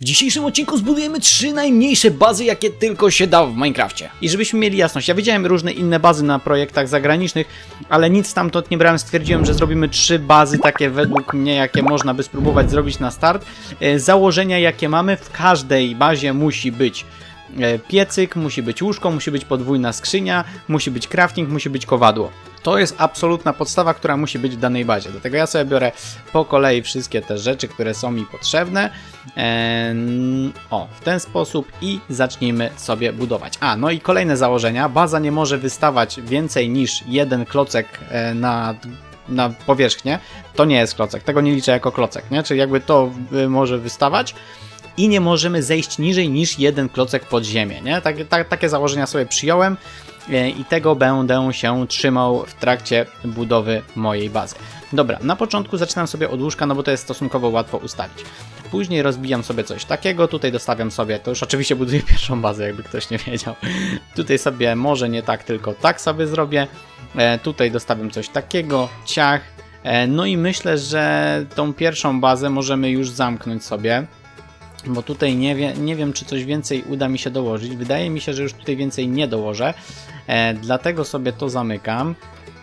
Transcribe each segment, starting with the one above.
W dzisiejszym odcinku zbudujemy trzy najmniejsze bazy, jakie tylko się da w Minecrafcie. I żebyśmy mieli jasność, ja widziałem różne inne bazy na projektach zagranicznych, ale nic stamtąd nie brałem, stwierdziłem, że zrobimy trzy bazy takie według mnie, jakie można by spróbować zrobić na start. E, Założenia, jakie mamy, w każdej bazie musi być e, piecyk, musi być łóżko, musi być podwójna skrzynia, musi być crafting, musi być kowadło. To jest absolutna podstawa, która musi być w danej bazie. Dlatego ja sobie biorę po kolei wszystkie te rzeczy, które są mi potrzebne. O, w ten sposób i zacznijmy sobie budować. A, no i kolejne założenia. Baza nie może wystawać więcej niż jeden klocek e, na, na powierzchnię. To nie jest klocek, tego nie liczę jako klocek, nie? Czyli jakby to y, może wystawać i nie możemy zejść niżej niż jeden klocek pod ziemię, nie? Tak, tak, takie założenia sobie przyjąłem e, i tego będę się trzymał w trakcie budowy mojej bazy. Dobra, na początku zaczynam sobie od łóżka, no bo to jest stosunkowo łatwo ustawić. Później rozbijam sobie coś takiego, tutaj dostawiam sobie, to już oczywiście buduję pierwszą bazę, jakby ktoś nie wiedział. Tutaj sobie może nie tak, tylko tak sobie zrobię. E, tutaj dostawiam coś takiego, ciach. E, no i myślę, że tą pierwszą bazę możemy już zamknąć sobie bo tutaj nie, wie, nie wiem, czy coś więcej uda mi się dołożyć. Wydaje mi się, że już tutaj więcej nie dołożę, e, dlatego sobie to zamykam.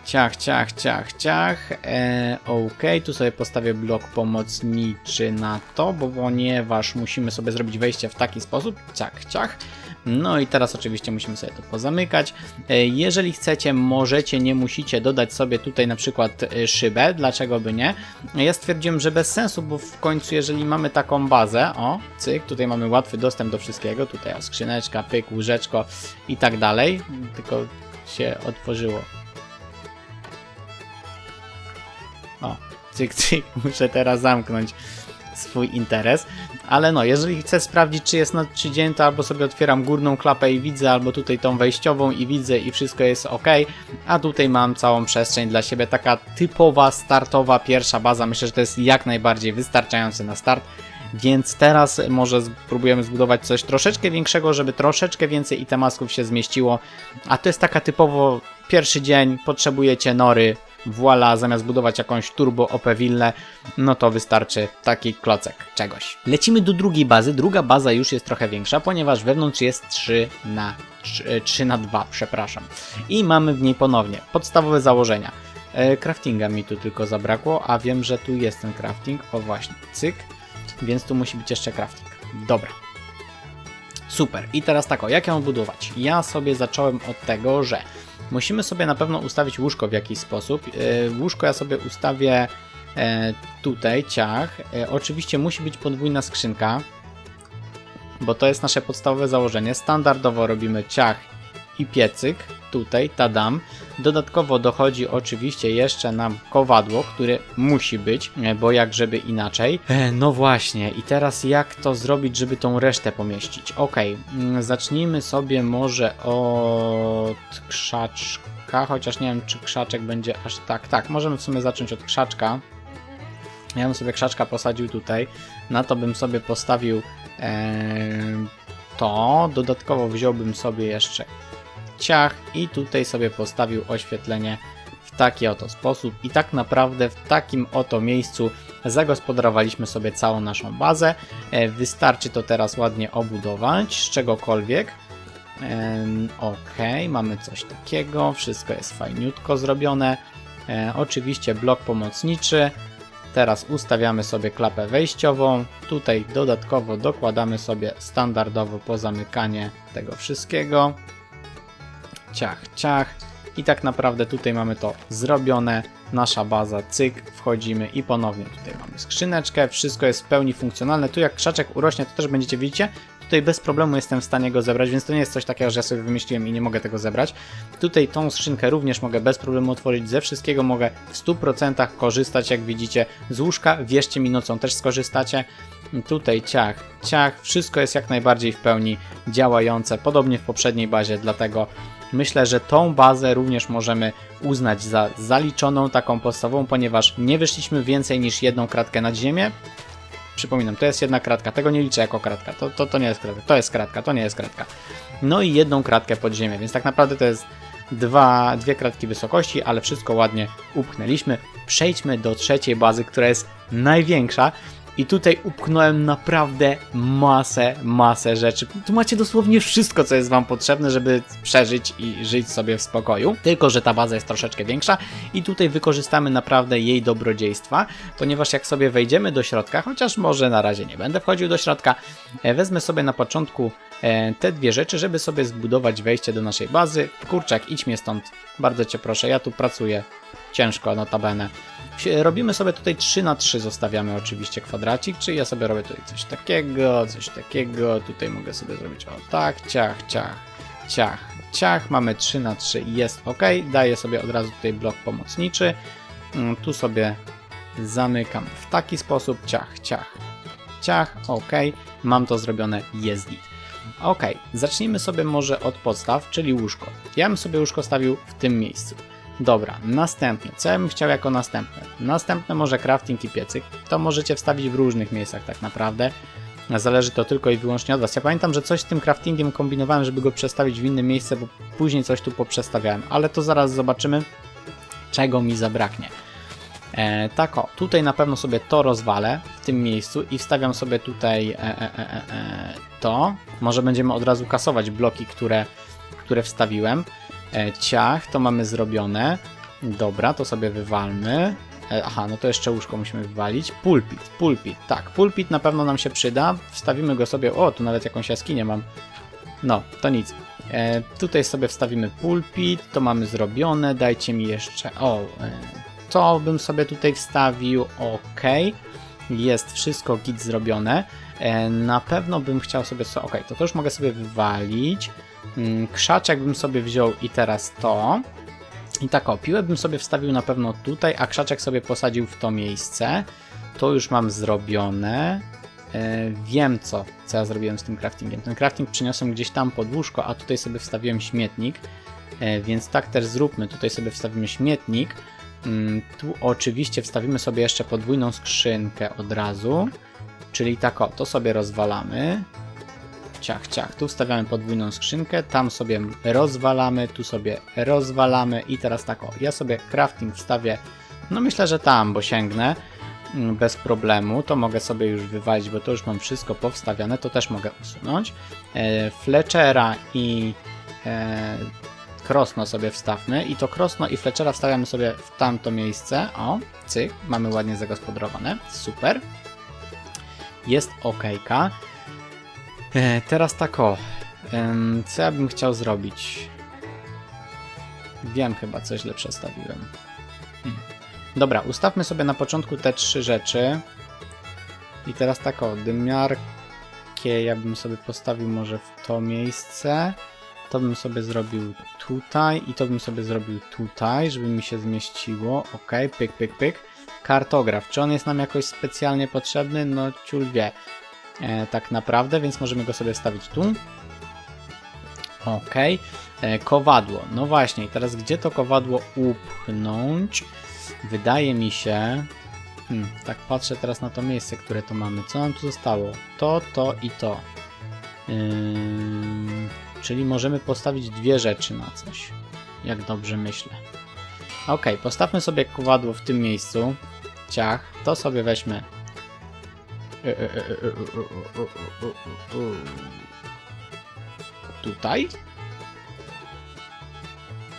Ciach, ciach, ciach, ciach. E, ok, tu sobie postawię blok pomocniczy na to, bo ponieważ musimy sobie zrobić wejście w taki sposób. Ciach, ciach. No i teraz oczywiście musimy sobie to pozamykać. E, Jeżeli chcecie, możecie, nie musicie dodać sobie tutaj na przykład e, szybę, dlaczego by nie? Ja stwierdziłem, że bez sensu, bo w końcu jeżeli mamy taką bazę, o, cyk, tutaj mamy łatwy dostęp do wszystkiego, tutaj o, skrzyneczka, pyk, łóżeczko i tak dalej, tylko się otworzyło. O, cyk, cyk, muszę teraz zamknąć swój interes. Ale no, jeżeli chcę sprawdzić, czy jest to albo sobie otwieram górną klapę i widzę, albo tutaj tą wejściową i widzę i wszystko jest ok. A tutaj mam całą przestrzeń dla siebie, taka typowa, startowa, pierwsza baza. Myślę, że to jest jak najbardziej wystarczające na start. Więc teraz może spróbujemy zbudować coś troszeczkę większego, żeby troszeczkę więcej itemasków się zmieściło. A to jest taka typowo pierwszy dzień, potrzebujecie nory, Voila, zamiast budować jakąś turbo OP willę, no to wystarczy taki klocek czegoś. Lecimy do drugiej bazy. Druga baza już jest trochę większa, ponieważ wewnątrz jest 3 na 3, 3 na 2, przepraszam. I mamy w niej ponownie podstawowe założenia. E, craftinga mi tu tylko zabrakło, a wiem, że tu jest ten crafting. O właśnie, cyk. Więc tu musi być jeszcze crafting. Dobra. Super. I teraz tak, o, jak ją budować? Ja sobie zacząłem od tego, że musimy sobie na pewno ustawić łóżko w jakiś sposób. E, Łóżko ja sobie ustawię e, tutaj, ciach. E, Oczywiście musi być podwójna skrzynka, bo to jest nasze podstawowe założenie. Standardowo robimy ciach i piecyk, tutaj, tadam. Dodatkowo dochodzi oczywiście jeszcze nam kowadło, które musi być, e, bo jak żeby inaczej. E, no właśnie, i teraz jak to zrobić, żeby tą resztę pomieścić? Ok, mm, zacznijmy sobie może od krzaczka, chociaż nie wiem, czy krzaczek będzie aż tak. Tak, możemy w sumie zacząć od krzaczka. Ja bym sobie krzaczka posadził tutaj. Na to bym sobie postawił em, to. Dodatkowo wziąłbym sobie jeszcze ciach i tutaj sobie postawił oświetlenie w taki oto sposób. I tak naprawdę w takim oto miejscu zagospodarowaliśmy sobie całą naszą bazę. E, Wystarczy to teraz ładnie obudować z czegokolwiek. Ok, mamy coś takiego, wszystko jest fajniutko zrobione. E, oczywiście blok pomocniczy. Teraz ustawiamy sobie klapę wejściową. Tutaj dodatkowo dokładamy sobie standardowo pozamykanie tego wszystkiego. Ciach, ciach. I tak naprawdę tutaj mamy to zrobione. Nasza baza, cyk, wchodzimy i ponownie tutaj mamy skrzyneczkę. Wszystko jest w pełni funkcjonalne. Tu jak krzaczek urośnie, to też będziecie widzicie. Tutaj bez problemu jestem w stanie go zebrać, więc to nie jest coś takiego, że ja sobie wymyśliłem i nie mogę tego zebrać. Tutaj tą skrzynkę również mogę bez problemu otworzyć. Ze wszystkiego mogę w 100% korzystać, jak widzicie. Z łóżka, wierzcie mi, nocą też skorzystacie. Tutaj ciach, ciach. Wszystko jest jak najbardziej w pełni działające, podobnie w poprzedniej bazie, dlatego Myślę, że tą bazę również możemy uznać za zaliczoną, taką podstawową, ponieważ nie wyszliśmy więcej niż jedną kratkę nad ziemię. Przypominam, to jest jedna kratka, tego nie liczę jako kratka, to, to, to nie jest kratka, to jest kratka, to nie jest kratka. No i jedną kratkę pod ziemię, więc tak naprawdę to jest dwa, dwie kratki wysokości, ale wszystko ładnie upchnęliśmy. Przejdźmy do trzeciej bazy, która jest największa I tutaj upchnąłem naprawdę masę, masę rzeczy. Tu macie dosłownie wszystko, co jest wam potrzebne, żeby przeżyć i żyć sobie w spokoju. Tylko, że ta baza jest troszeczkę większa i tutaj wykorzystamy naprawdę jej dobrodziejstwa, ponieważ jak sobie wejdziemy do środka, chociaż może na razie nie będę wchodził do środka, e, wezmę sobie na początku e, te dwie rzeczy, żeby sobie zbudować wejście do naszej bazy. Kurczak, idź mnie stąd. Bardzo cię proszę, ja tu pracuję. Ciężko, notabene. Robimy sobie tutaj 3 na 3 zostawiamy oczywiście kwadracik, czyli ja sobie robię tutaj coś takiego, coś takiego, tutaj mogę sobie zrobić o tak, ciach, ciach, ciach, ciach, mamy 3 na 3 i jest ok, daję sobie od razu tutaj blok pomocniczy, Mm, tu sobie zamykam w taki sposób, ciach, ciach, ciach, ok, mam to zrobione, jest git. Ok, zacznijmy sobie może od podstaw, czyli łóżko. Ja bym sobie łóżko stawił w tym miejscu. Dobra, następne. Co ja bym chciał jako następne? Następne może crafting i piecyk. To możecie wstawić w różnych miejscach tak naprawdę. Zależy to tylko i wyłącznie od Was. Ja pamiętam, że coś z tym craftingiem kombinowałem, żeby go przestawić w inne miejsce, bo później coś tu poprzestawiałem. Ale to zaraz zobaczymy, czego mi zabraknie. E, tak o, tutaj na pewno sobie to rozwalę w tym miejscu i wstawiam sobie tutaj e, e, e, e, e, to. Może będziemy od razu kasować bloki, które, które wstawiłem. E, ciach, to mamy zrobione. Dobra, to sobie wywalmy. E, aha, no to jeszcze łóżko musimy wywalić. Pulpit, pulpit, tak, pulpit na pewno nam się przyda. Wstawimy go sobie, o, tu nawet jakąś jaskinię mam. No, to nic. E, tutaj sobie wstawimy pulpit, to mamy zrobione. Dajcie mi jeszcze, o, e, to bym sobie tutaj wstawił, ok. Jest wszystko git zrobione. E, na pewno bym chciał sobie, so, ok, to, to już mogę sobie wywalić. Mm, Krzaczek bym sobie wziął i teraz to. I tak o, piłę bym sobie wstawił na pewno tutaj, a krzaczek sobie posadził w to miejsce. To już mam zrobione. E, wiem co, co ja zrobiłem z tym craftingiem. Ten crafting przyniosłem gdzieś tam pod łóżko, a tutaj sobie wstawiłem śmietnik. E, więc tak też zróbmy. Tutaj sobie wstawimy śmietnik. Mm, Tu oczywiście wstawimy sobie jeszcze podwójną skrzynkę od razu. Czyli tak o, to sobie rozwalamy. Ciach, ciach. Tu wstawiamy podwójną skrzynkę, tam sobie rozwalamy, tu sobie rozwalamy i teraz tak o, ja sobie crafting wstawię, no myślę, że tam, bo sięgnę mm, bez problemu, to mogę sobie już wywalić, bo to już mam wszystko powstawiane, to też mogę usunąć. E, Fletchera i e, Krosno sobie wstawmy i to Krosno i Fletchera wstawiamy sobie w tamto miejsce, o, cyk, mamy ładnie zagospodarowane, super. Jest okejka. E, teraz tak o. Co ja bym chciał zrobić? Wiem chyba, co źle przestawiłem. Hmm. Dobra, ustawmy sobie na początku te trzy rzeczy. I teraz tak o, dymiarkę ja bym sobie postawił może w to miejsce. To bym sobie zrobił tutaj i to bym sobie zrobił tutaj, żeby mi się zmieściło. Ok, pyk, pyk, pyk. Kartograf, czy on jest nam jakoś specjalnie potrzebny? No ciul wie tak naprawdę, więc możemy go sobie wstawić tu. Ok. E, kowadło. No właśnie, teraz gdzie to kowadło upchnąć? Wydaje mi się... Hmm, tak patrzę teraz na to miejsce, które tu mamy. Co nam tu zostało? To, to i to. Ym, czyli możemy postawić dwie rzeczy na coś. Jak dobrze myślę. Ok, postawmy sobie kowadło w tym miejscu. Ciach. To sobie weźmy Tutaj?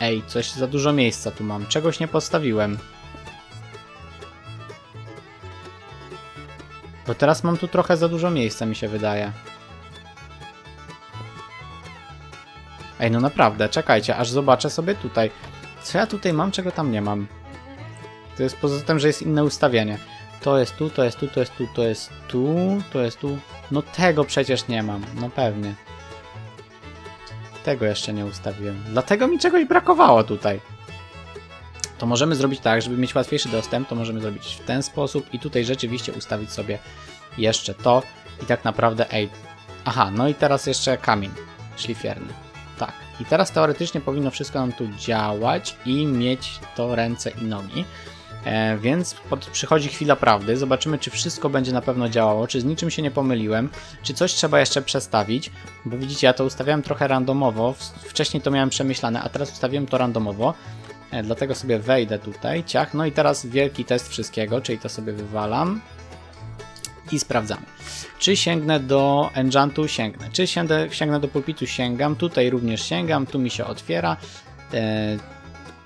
Ej, coś za dużo miejsca tu mam. Czegoś nie postawiłem. Bo teraz mam tu trochę za dużo miejsca, mi się wydaje. Ej, no naprawdę, czekajcie, aż zobaczę sobie tutaj. Co ja tutaj mam, czego tam nie mam? To jest poza tym, że jest inne ustawienie. To jest tu, to jest tu, to jest tu, to jest tu, to jest tu. No tego przecież nie mam, no pewnie. Tego jeszcze nie ustawiłem. Dlatego mi czegoś brakowało tutaj. To możemy zrobić tak, żeby mieć łatwiejszy dostęp, to możemy zrobić w ten sposób i tutaj rzeczywiście ustawić sobie jeszcze to. I tak naprawdę, ej, aha, no i teraz jeszcze kamień szlifierny. Tak. I teraz teoretycznie powinno wszystko nam tu działać i mieć to ręce i nogi. E, więc pod, przychodzi chwila prawdy. Zobaczymy, czy wszystko będzie na pewno działało, czy z niczym się nie pomyliłem, czy coś trzeba jeszcze przestawić. Bo widzicie, ja to ustawiałem trochę randomowo. Wcześniej to miałem przemyślane, a teraz ustawiłem to randomowo. E, dlatego sobie wejdę tutaj, ciach. No i teraz wielki test wszystkiego, czyli to sobie wywalam. i sprawdzamy. Czy sięgnę do enchantu? Sięgnę. Czy sięgnę, sięgnę do pulpitu? Sięgam. Tutaj również sięgam, tu mi się otwiera. E,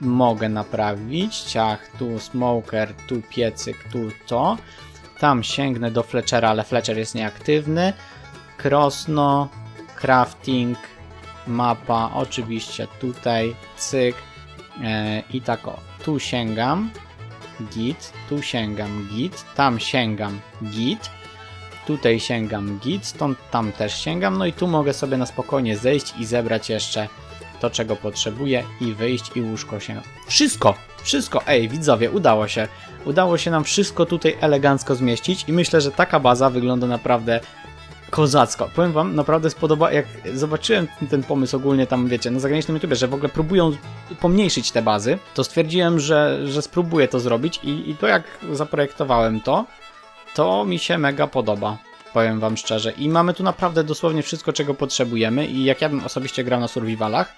mogę naprawić. Ciach, tu smoker, tu piecyk, tu to. Tam sięgnę do Fletchera, ale Fletcher jest nieaktywny. Krosno, crafting, mapa, oczywiście tutaj, cyk. E, I tak o, tu sięgam, git, tu sięgam git, tam sięgam git, tutaj sięgam git, stąd tam też sięgam, no i tu mogę sobie na spokojnie zejść i zebrać jeszcze to, czego potrzebuję i wyjść i łóżko się. Wszystko! Wszystko! Ej, widzowie, udało się. Udało się nam wszystko tutaj elegancko zmieścić i myślę, że taka baza wygląda naprawdę kozacko. Powiem wam, naprawdę spodoba, jak zobaczyłem ten pomysł ogólnie tam, wiecie, na zagranicznym YouTube, że w ogóle próbują pomniejszyć te bazy, to stwierdziłem, że, że spróbuję to zrobić i, i to jak zaprojektowałem to, to mi się mega podoba. Powiem wam szczerze. I mamy tu naprawdę dosłownie wszystko, czego potrzebujemy. I jak ja bym osobiście grał na survivalach,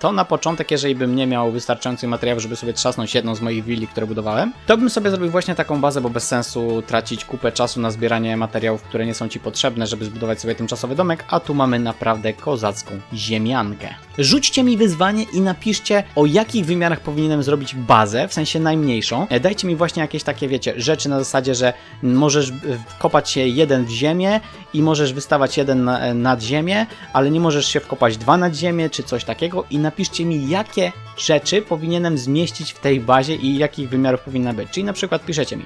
to na początek, jeżeli bym nie miał wystarczających materiałów, żeby sobie trzasnąć jedną z moich willi, które budowałem, to bym sobie zrobił właśnie taką bazę, bo bez sensu tracić kupę czasu na zbieranie materiałów, które nie są ci potrzebne, żeby zbudować sobie tymczasowy domek, a tu mamy naprawdę kozacką ziemiankę. Rzućcie mi wyzwanie i napiszcie, o jakich wymiarach powinienem zrobić bazę, w sensie najmniejszą. E, Dajcie mi właśnie jakieś takie, wiecie, rzeczy na zasadzie, że możesz e, kopać się jeden w ziemię i możesz wystawać jeden na, e, nad ziemię, ale nie możesz się wkopać dwa nad ziemię, czy coś takiego i napiszcie mi, jakie rzeczy powinienem zmieścić w tej bazie i jakich wymiarów powinna być. Czyli na przykład piszecie mi,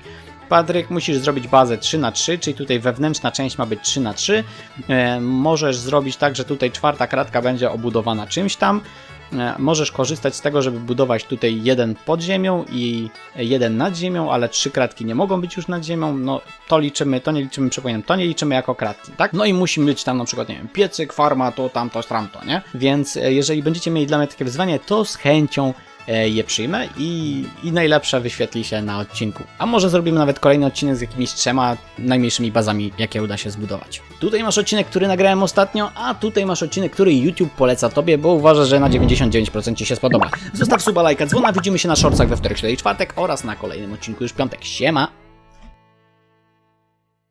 Patryk, musisz zrobić bazę 3 na 3 czyli tutaj wewnętrzna część ma być 3 na 3 e, Możesz zrobić tak, że tutaj czwarta kratka będzie obudowana czymś tam. E, możesz korzystać z tego, żeby budować tutaj jeden pod ziemią i jeden nad ziemią, ale trzy kratki nie mogą być już nad ziemią. No to liczymy, to nie liczymy, przypominam, to nie liczymy jako kratki, tak? No i musi być tam na przykład, nie wiem, piecyk, farma, to, tamto, tamto, nie? Więc e, jeżeli będziecie mieli dla mnie takie wyzwanie, to z chęcią je przyjmę i, i najlepsze wyświetli się na odcinku. A może zrobimy nawet kolejny odcinek z jakimiś trzema najmniejszymi bazami, jakie uda się zbudować. Tutaj masz odcinek, który nagrałem ostatnio, a tutaj masz odcinek, który YouTube poleca tobie, bo uważa, że na 99% ci się spodoba. Zostaw suba, lajka, dzwona, widzimy się na shortsach we wtorek, środę i czwartek oraz na kolejnym odcinku już piątek. Siema!